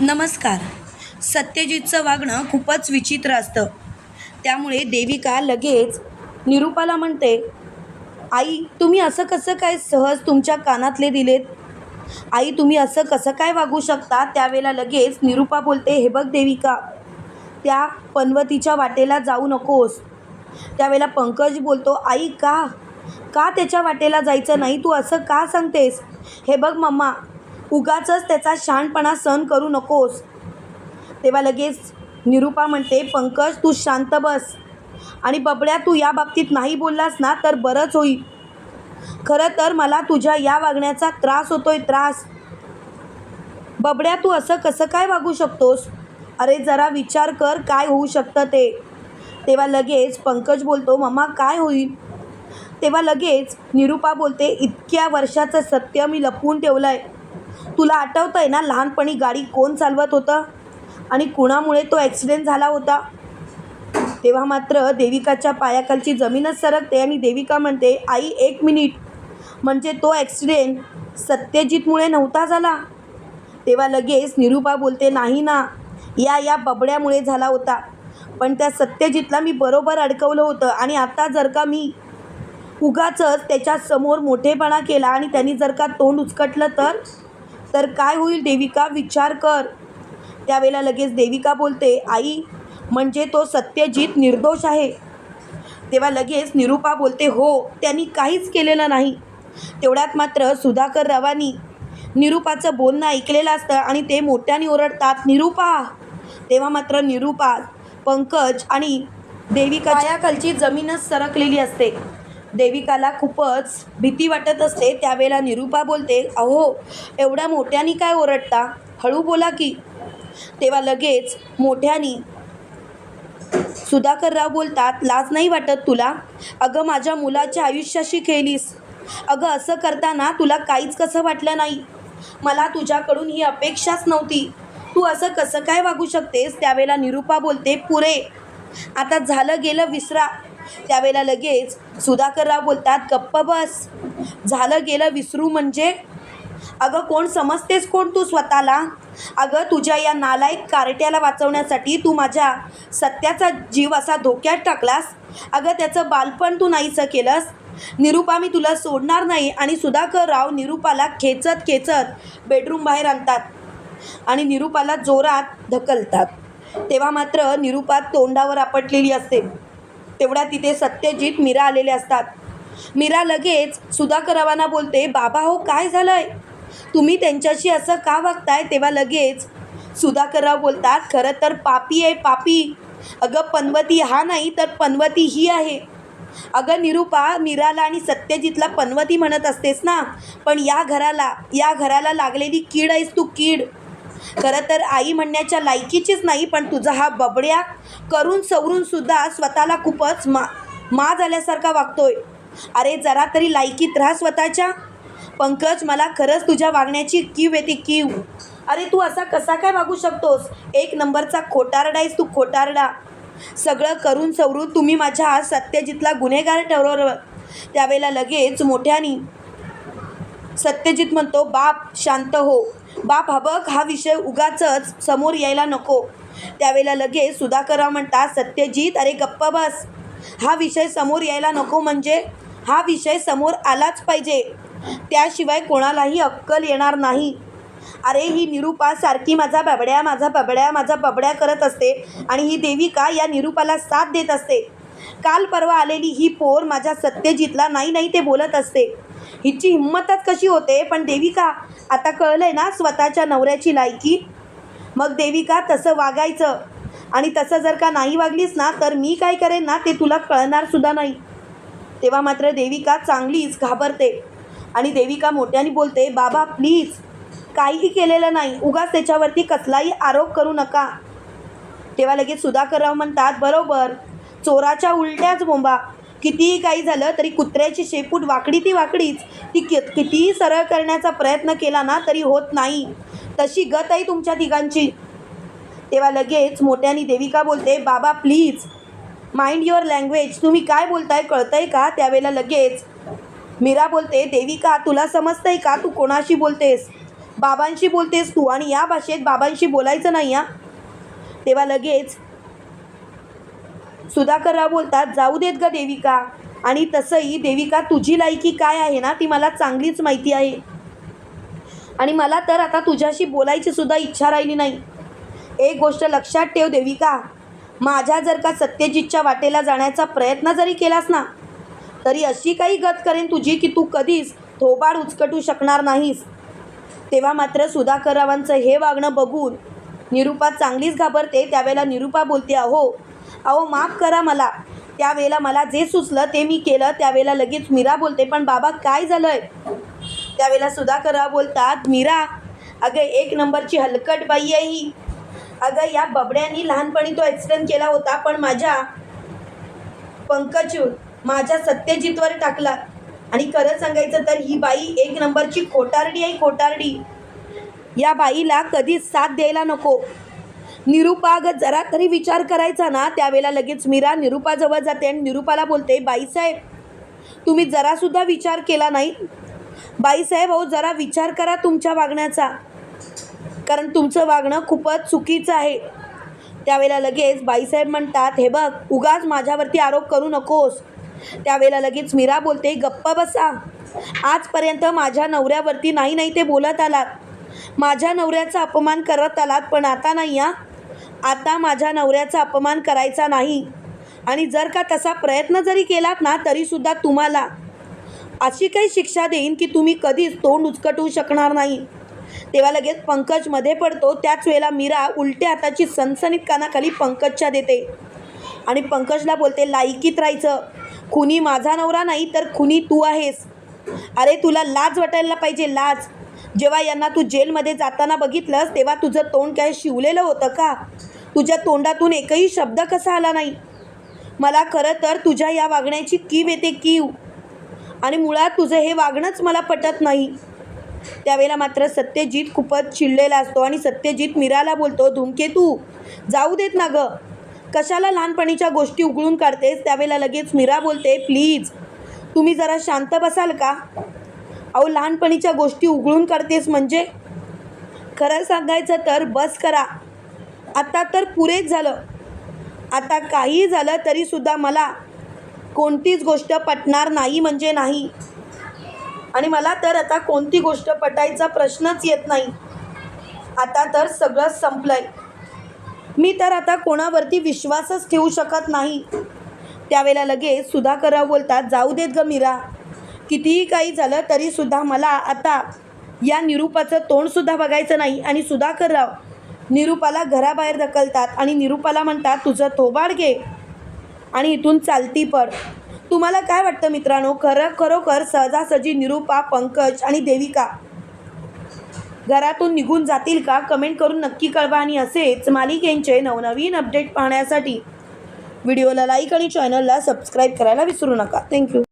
नमस्कार. सत्यजितचं वागणं खूपच विचित्र असतं. त्यामुळे देविका लगेच निरूपाला म्हणते आई तुम्ही असं कसं काय सहज तुमच्या कानातले दिलेत? आई तुम्ही असं कसं काय वागू शकता? त्यावेळेला लगेच निरूपा बोलते हे बघ देविका त्या पनवतीच्या वाटेला जाऊ नकोस. त्यावेळेला पंकज बोलतो आई का? का त्याच्या वाटेला जायचं नाही? तू असं का सांगतेस? हे बघ मम्मा उगाच त्याचा शहाणपणा सहन करू नकोस. तेव्हा लगेच निरूपा म्हणते पंकज तू शांत बस. आणि बबड्या तू या बाबतीत नाही बोललास ना तर बरंच होईल. खरं तर मला तुझ्या या वागण्याचा त्रास होतोय त्रास. बबड्या तू असं कसं काय वागू शकतोस? अरे जरा विचार कर काय होऊ शकतं ते. तेव्हा लगेच पंकज बोलतो मम्मा काय होईल? तेव्हा लगेच निरूपा बोलते इतक्या वर्षाचं सत्य मी लपवून ठेवलं आहे तुला आठवतं आहे ना लहानपणी गाडी कोण चालवत होतं? आणि कुणामुळे तो ॲक्सिडेंट झाला होता? तेव्हा मात्र देविकाच्या पायाखालची जमीनच सरकते आणि देविका म्हणते आई एक मिनिट. म्हणजे तो ॲक्सिडेंट सत्यजितमुळे नव्हता झाला? तेव्हा लगेच निरूपा बोलते नाही ना. या या बबड्यामुळे झाला होता. पण त्या सत्यजितला मी बरोबर अडकवलं होतं आणि आता जर का मी उगाचच त्याच्यासमोर मोठेपणा केला आणि त्यांनी जर का तोंड उचकटलं तर तर काय होईल? देविका विचार कर. त्यावेळेला लगेच देविका बोलते आई म्हणजे तो सत्यजित निर्दोष आहे. तेव्हा लगेच निरूपा बोलते हो त्यांनी काहीच केलेलं नाही. तेवढ्यात मात्र सुधाकर रावांनी निरूपाचं बोलणं ऐकलेलं असतं आणि ते मोठ्याने ओरडतात निरूपा! तेव्हा मात्र निरूपा पंकज आणि देविकायाखालची जमीनच सरकलेली असते. देविकाला खूपच भीती वाटत असते. त्यावेळेला निरूपा बोलते अहो एवढ्या मोठ्याने काय ओरडता? हळू बोला की. तेव्हा लगेच मोठ्यानी सुधाकरराव बोलतात लाज नाही वाटत तुला? अगं माझ्या मुलाच्या आयुष्याशी खेळलीस. अगं असं करताना तुला काहीच कसं वाटलं नाही? मला तुझ्याकडून ही अपेक्षाच नव्हती. तू असं कसं काय वागू शकतेस? त्यावेळेला निरूपा बोलते पुरे. आता झालं गेलं विसरा. त्यावेळेला लगेच सुधाकरराव बोलतात गप्प बस. झालं गेलं विसरू म्हणजे? अगं कोण समजतेस कोण तू स्वतःला? अगं तुझ्या या नालायक कारट्याला वाचवण्यासाठी तू माझ्या सत्याचा जीव असा धोक्यात टाकलास? अगं त्याचं बालपण तू नाहीसं केलंस? निरूपा मी तुला सोडणार नाही आणि सुधाकर राव निरूपाला खेचत खेचत बेडरूम बाहेर आणतात आणि निरूपाला जोरात ढकलतात तेव्हा मात्र निरूपा तोंडावर आपटलेली असते. तेवढ्या तिथे सत्यजित मीरा आलेले असतात. मीरा लगेच सुधाकररावांना बोलते बाबा हो काय झालंय? तुम्ही त्यांच्याशी असं का वागताय? तेव्हा लगेच सुधाकरराव बोलतात खरं तर पापी आहे पापी. अगं पनवती हा नाही तर पनवती ही आहे. अगं निरूपा मीराला आणि सत्यजितला पनवती म्हणत असतेस ना? पण या घराला या घराला लागलेली कीड आहेस तू कीड. खरं तर आई म्हणण्याच्या लायकीचीच नाही पण तुझा हा बबड्या करून सवरून सुद्धा स्वतःला खूपच मा मा झाल्यासारखा वागतोय. अरे जरा तरी लायकीत राहा स्वतःच्या. पंकज मला खरंच तुझ्या वागण्याची कीव येते कीव. अरे तू असा कसा काय वागू शकतोस? एक नंबरचा खोटारडा आहेस तू खोटारडा. सगळं करून सवरून तुम्ही माझ्या सत्यजितला गुन्हेगार ठरवलं. त्यावेळेला लगेच मोठ्यानी सत्यजित म्हणतो बाप शांत हो. बाप हा बघ हा विषय उगाचच समोर यायला नको. त्यावेळेला लगेच सुधाकरराव म्हणतात सत्यजित अरे गप्प बस. हा विषय समोर यायला नको म्हणजे हा विषय समोर आलाच पाहिजे. त्याशिवाय कोणालाही अक्कल येणार नाही. अरे ही निरूपा सारखी माझा बबड्या माझा बबड्या माझा बबड्या करत असते आणि ही देविका या निरूपाला साथ देत असते? काल परवा आलेली ही पोर माझ्या सत्यजितला नाही नाही ते बोलत असते. हिची हिंमतच कशी होते? पण देविका आता कळलं आहे ना स्वतःच्या नवऱ्याची लायकी. मग देविका तसं वागायचं. आणि तसं जर का नाही वागलीस ना तर मी काय करेन ना ते तुला कळणार सुद्धा नाही. तेव्हा मात्र देविका चांगलीच घाबरते. आणि देविका मोठ्याने बोलते बाबा प्लीज काहीही केलेलं नाही. उगाच त्याच्यावरती कसलाही आरोप करू नका. तेव्हा लगेच सुधाकरराव म्हणतात बरोबर. चोराच्या उलट्याच बोंबा. कितीही काही झालं तरी कुत्र्याची शेपूट वाकडी ती वाकडीच. ती कि कितीही सरळ करण्याचा प्रयत्न केला ना तरी होत नाही. तशी गत आहे तुमच्या तिघांची. तेव्हा लगेच मोठ्यानी देविका बोलते बाबा प्लीज माइंड युअर लँग्वेज तुम्ही काय बोलताय कळतंय का? त्यावेळेला लगेच मीरा बोलते देविका तुला समजतंय का? तू कोणाशी बोलतेस? बाबांशी बोलतेस तू आणि या भाषेत बाबांशी बोलायचं नाही या तेव्हा लगेच सुधाकरराव बोलतात जाऊ देत ग देविका. आणि तसंही देविका तुझी लायकी काय आहे ना ती मला चांगलीच माहिती आहे. आणि मला तर आता तुझ्याशी बोलायची सुद्धा इच्छा राहिली नाही. एक गोष्ट लक्षात ठेव देविका माझ्या जर का सत्यजितच्या वाटेला जाण्याचा प्रयत्न जरी केलास ना तरी अशी काही गत करेन तुझी की तू कधीच थोबाड उचकटू शकणार नाहीस. तेव्हा मात्र सुधाकररावांचं हे वागणं बघून निरुपा चांगलीच घाबरते त्यावेळेला निरुपा बोलते अहो अहो माफ करा मला. त्यावेळेला मला जे सुचलं ते मी केलं. त्यावेळेला लगेच मीरा बोलते पण बाबा काय झालं आहे त्यावेळेला सुधाकरराव बोलतात मीरा अगं एक नंबरची हलकट बाई आहे ही. अगं या बबड्यांनी लहानपणी तो ॲक्सिडेंट केला होता पण माझ्या पंकज माझ्या सत्यजितवर टाकला. आणि खरं सांगायचं तर ही बाई एक नंबरची खोटारडी आहे खोटारडी. या बाईला कधीच साथ द्यायला नको. निरुपा अगं जरा तरी विचार करायचा ना त्यावेळेला लगेच मीरा निरुपाजवळ जाते आणि निरुपाला बोलते बाईसाहेब तुम्ही जरासुद्धा विचार केला नाही? बाईसाहेब अहो जरा विचार करा तुमच्या वागण्याचा. कारण तुमचं वागणं खूपच चुकीचं आहे. त्यावेळेला लगेच बाईसाहेब म्हणतात हे बघ उगाच माझ्यावरती आरोप करू नकोस. त्यावेळेला लगेच मीरा बोलते गप्प बसा. आजपर्यंत माझ्या नवऱ्यावरती नाही नाही ते बोलत आलात. माझ्या नवऱ्याचा अपमान करत आलात पण आता नाही या आता माझ्या नवऱ्याचा अपमान करायचा नाही. आणि जर का तसा प्रयत्न जरी केलात ना तरीसुद्धा तुम्हाला अशी काही शिक्षा देईन की तुम्ही कधीच तोंड उचकटवू शकणार नाही. तेव्हा लगेच पंकजमध्ये पडतो. त्याच वेळेला मीरा उलट्या हाताची सनसनीत कानाखाली पंकजच्या देते. आणि पंकजला बोलते लायकीत राहायचं. खुनी माझा नवरा नाही तर खुनी तू आहेस. अरे तुला लाज वाटायला पाहिजे लाज. जेव्हा यांना तू जेलमध्ये जाताना बघितलंस तेव्हा तुझं तोंड काय शिवलेलं होतं का? तुझ्या तोंडातून एकही शब्द कसा आला नाही? मला खरं तर तुझ्या या वागण्याची कीव येते कीव. आणि मुळात तुझं हे वागणंच मला पटत नाही. त्यावेळेला मात्र सत्यजित खूपच चिडलेला असतो आणि सत्यजित मीराला बोलतो धुमकेतू जाऊ देत ना गं. कशाला लहानपणीच्या गोष्टी उघडून काढतेस? त्यावेळेला लगेच मीरा बोलते प्लीज तुम्ही जरा शांत बसाल का? अहो लहानपणीच्या गोष्टी उघडून काढतेस म्हणजे? खरं सांगायचं तर बस करा. आता तर पुरेच झालं. आता काही झालं तरीसुद्धा मला कोणतीच गोष्ट पटणार नाही म्हणजे नाही. आणि मला तर आता कोणती गोष्ट पटायचा प्रश्नच येत नाही. आता तर सगळं संपलंय. मी तर आता कोणावरती विश्वासच ठेवू शकत नाही. त्यावेळेला लगेच सुधाकरराव बोलतात जाऊ देत ग मीरा. कितीही काही झालं तरीसुद्धा मला आता या निरूपाचं तोंडसुद्धा बघायचं नाही. आणि सुधाकरराव निरूपाला घराबाहेर ढकलतात आणि निरूपाला म्हणतात तुझं थोबाड घे आणि इथून चालती पड तुम्हाला काय वाटतं मित्रांनो? खरं खरोखर सहजासहजी निरूपा पंकज आणि देविका घरातून निघून जातील का? कमेंट करून नक्की कळवा. आणि असेच मालिकेंचे नवनवीन अपडेट पाहण्यासाठी व्हिडिओला लाईक आणि चॅनलला सबस्क्राईब करायला विसरू नका. थँक्यू.